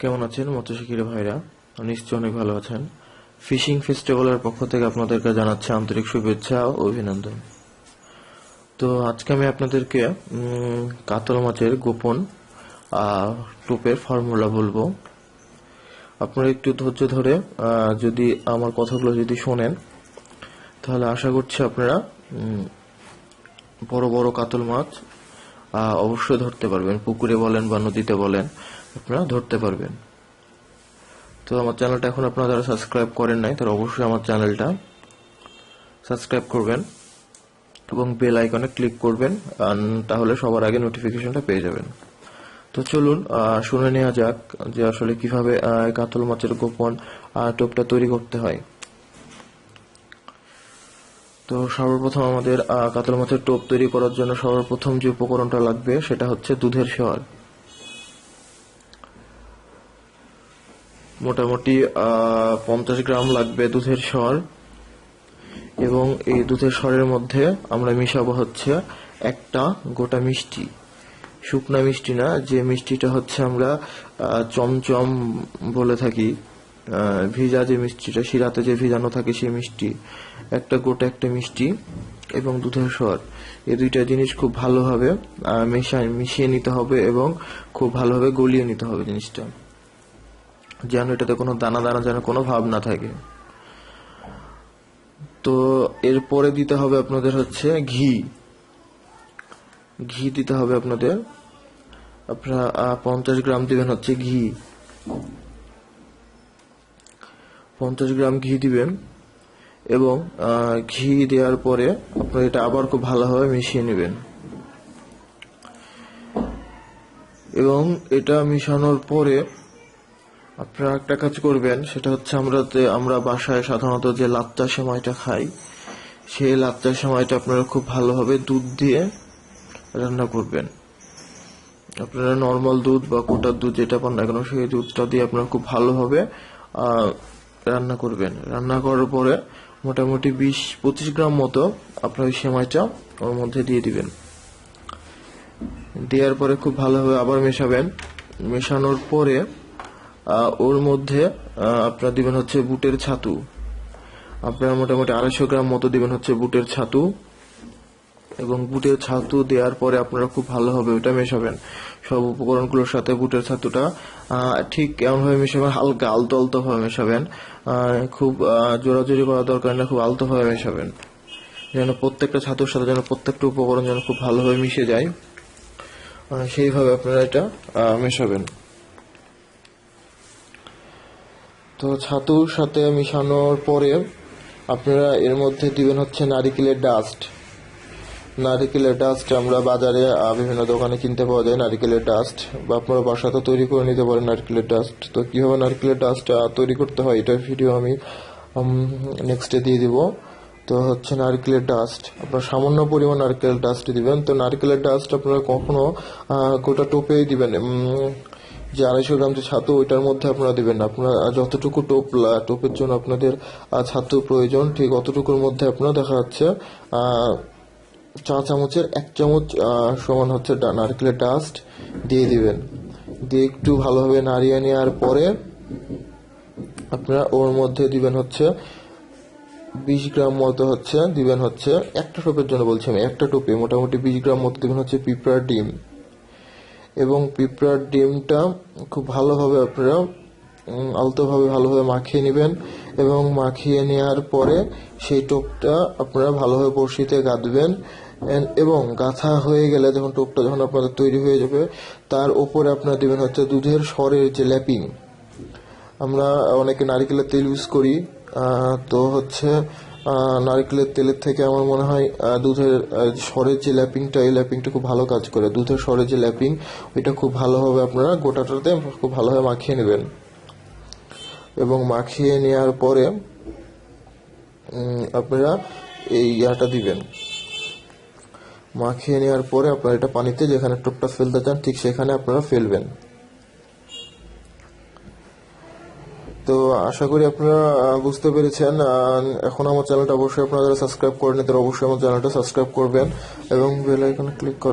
কেমন আছেন মৎস্যশিক্ষির ভাইরা? নিশ্চয় অনেক ভালো আছেন। ফিশিং ফেস্টিভ্যালের পক্ষ থেকে আপনাদেরকে জানাচ্ছি আন্তরিক শুভেচ্ছা ও অভিনন্দন। তো আজকে আমি আপনাদেরকে কাতল মাছের গোপন টোপের ফর্মুলা বলব। আপনারা একটু ধৈর্য ধরে যদি আমার কথাগুলো যদি শোনেন, তাহলে আশা করছি আপনারা বড় বড় কাতল মাছ অবশ্যই ধরতে পারবেন। পুকুরে বলেন বা নদীতে বলেন, আপনারা ধরতে পারবেন। তো আমার চ্যানেলটা এখন আপনারা যারা সাবস্ক্রাইব করেন নাই, তারা অবশ্যই আমার চ্যানেলটা সাবস্ক্রাইব করবেন এবং বেল আইকনে ক্লিক করবেন তাহলে সবার আগে নোটিফিকেশনটা পেয়ে যাবেন। তো চলুন শুনে নেওয়া যাক যে আসলে কীভাবে কাতল মাছের গোপন টোপটা তৈরি করতে হয়। তো সর্বপ্রথম আমাদের কাতল মাছের টোপ তৈরি করার জন্য সর্বপ্রথম যে উপকরণটা লাগবে সেটা হচ্ছে দুধের সর মোটামুটি পঞ্চাশ গ্রাম লাগবে দুধের সর এবং এই দুধের সরের মধ্যে আমরা মিশাবো হচ্ছে একটা গোটা মিষ্টি। শুকনা মিষ্টি না, যে মিষ্টিটা হচ্ছে আমরা চমচম বলে থাকি। ভিজা যে মিষ্টিটা, শিরাতে যে ভিজানো থাকে সেই মিষ্টি, একটা গোটা একটা মিষ্টি এবং দুধের স্বর এই দুইটা জিনিস খুব ভালোভাবে মিশিয়ে নিতে হবে এবং খুব ভালোভাবে গলিয়ে নিতে হবে জিনিসটা। যেন এটাতে কোনো দানা দানা যেন কোনো ভাব না থাকে। তো এরপরে দিতে হবে আপনাদের হচ্ছে ঘি। ঘি দিতে হবে আপনাদের। আপনারা পঞ্চাশ গ্রাম দিবেন হচ্ছে ঘি। পঞ্চাশ গ্রাম ঘি দিবেন এবং ঘি দেওয়ার পরে আপনারা এটা আবার খুব ভালোভাবে মিশিয়ে নেবেন। এবং এটা মিশানোর পরে আপনারা একটা কাজ করবেন, সেটা হচ্ছে আমরা আমরা বাসায় সাধারণত যে লাচ্চা সেমাইটা খাই, সেই লাচ্চা সেমাইটা আপনারা খুব ভালোভাবে দুধ দিয়ে রান্না করবেন। আপনারা নর্মাল দুধ বা কোটার দুধ যেটা পান না কেন, সেই দুধটা দিয়ে আপনারা খুব ভালোভাবে রান্না করবেন। রান্না করার পরে মোটামুটি বিশ, পঁচিশ গ্রাম মতো আপনার ওই সেমাইটা ওর মধ্যে দিয়ে দিবেন। দেওয়ার পরে খুব ভালোভাবে আবার মেশাবেন। মেশানোর পরে ওর মধ্যে আপনার দিবেন হচ্ছে বুটের ছাতু। আপনার মোটামুটি আড়াইশো গ্রাম মতো দিবেন হচ্ছে বুটের ছাতু। এবং বুটের ছাতু দেওয়ার পরে আপনারা খুব ভালোভাবে ওটা মেশাবেন। সব উপকরণগুলোর সাথে বুটের ছাতুটা ঠিক এমনভাবে মেশাবেন, হালকা আলতো আলতো ভাবে মেশাবেন খুব জোরাজোরি করা দরকার না, খুব আলতো ভাবে মেশাবেন। যেন প্রত্যেকটা ছাতুর সাথে যেন প্রত্যেকটা উপকরণ যেন খুব ভালোভাবে মিশে যায়। সেইভাবে আপনারা এটা মেশাবেন। তো ছাতুর সাথে মিশানোর পরে আপনারা এর মধ্যে দিবেন হচ্ছে নারিকেলের ডাস্ট নারিকেলের ডাস্ট আমরা বাজারে বিভিন্ন দোকানে কিনতে পাওয়া যায় নারিকেলের ডাস্ট। বা আপনারা বাসাতে তৈরি করে নিতে পারেন নারকেলের ডাস্ট। তো কীভাবে নারকেলের ডাস্ট তৈরি করতে হয় এটার ভিডিও আমি নেক্সটে দিয়ে দিব। তো হচ্ছে নারকেলের ডাস্ট। আপনারা সামান্য পরিমাণ নারকেলের ডাস্ট দিবেন। তো নারকেলের ডাস্ট আপনারা কখনো গোটা টোপেই দিবেন। যে আড়াইশো গ্রাম যে ছাতু, ওইটার মধ্যে আপনারা দিবেন না। আপনারা যতটুকু টোপ টোপের জন্য আপনাদের ছাতু প্রয়োজন, ঠিক অতটুকুর মধ্যে আপনারা দেখা যাচ্ছে চা চামচের এক চামচ সমান হচ্ছে নারকেলের ডাস্ট দিয়ে দিবেন। দিয়ে একটু ভালোভাবে নাড়িয়ে নেওয়ার পরে আপনারা ওর মধ্যে দিবেন হচ্ছে বিশ গ্রাম মতো হচ্ছে, দিবেন হচ্ছে একটা টোপের জন্য বলছি আমি, একটা টোপে, মোটামুটি বিশ গ্রাম মতো দিবেন হচ্ছে পিঁপড়ার ডিম। এবং পিঁপড়ার ডিমটা খুব ভালোভাবে আপনারা আলতোভাবে ভালোভাবে মাখিয়ে নেবেন এবং মাখিয়ে নেওয়ার পরে সেই টোপটা আপনারা ভালোভাবে বড়শিতে গাঁথবেন এবং গাঁথা হয়ে গেলে যখন টোপটা যখন আপনাদের তৈরি হয়ে যাবে, তার উপরে আপনারা দিবেন হচ্ছে দুধের স্বরের যে ল্যাপিং। আমরা অনেকে নারিকেলের তেল ইউজ করি তো হচ্ছে নারিকেলের তেলের থেকে আমার মনে হয় দুধের সরের যে ল্যাপিংটা, এই ল্যাপিংটা খুব ভালো কাজ করে। দুধের সরের যে ল্যাপিং, ওইটা খুব ভালোভাবে আপনারা গোটাটাতে খুব ভালোভাবে মাখিয়ে নেবেন। এবং মাখিয়ে নেওয়ার পরে আপনারা এই ইয়াটা দিবেন। মাখিয়ে নেওয়ার পরে আপনারা এটা পানিতে যেখানে টোপটা ফেলতে চান, ঠিক সেখানে আপনারা ফেলবেন। তো আশা করি আপনারা বুঝতে পেরেছেন। এখন আমার চ্যানেলটা অবশ্যই আপনারা সাবস্ক্রাইব করেন তারা অবশ্যই আমার চ্যানেলটা সাবস্ক্রাইব করবেন এবং বেল আইকনে ক্লিক করেন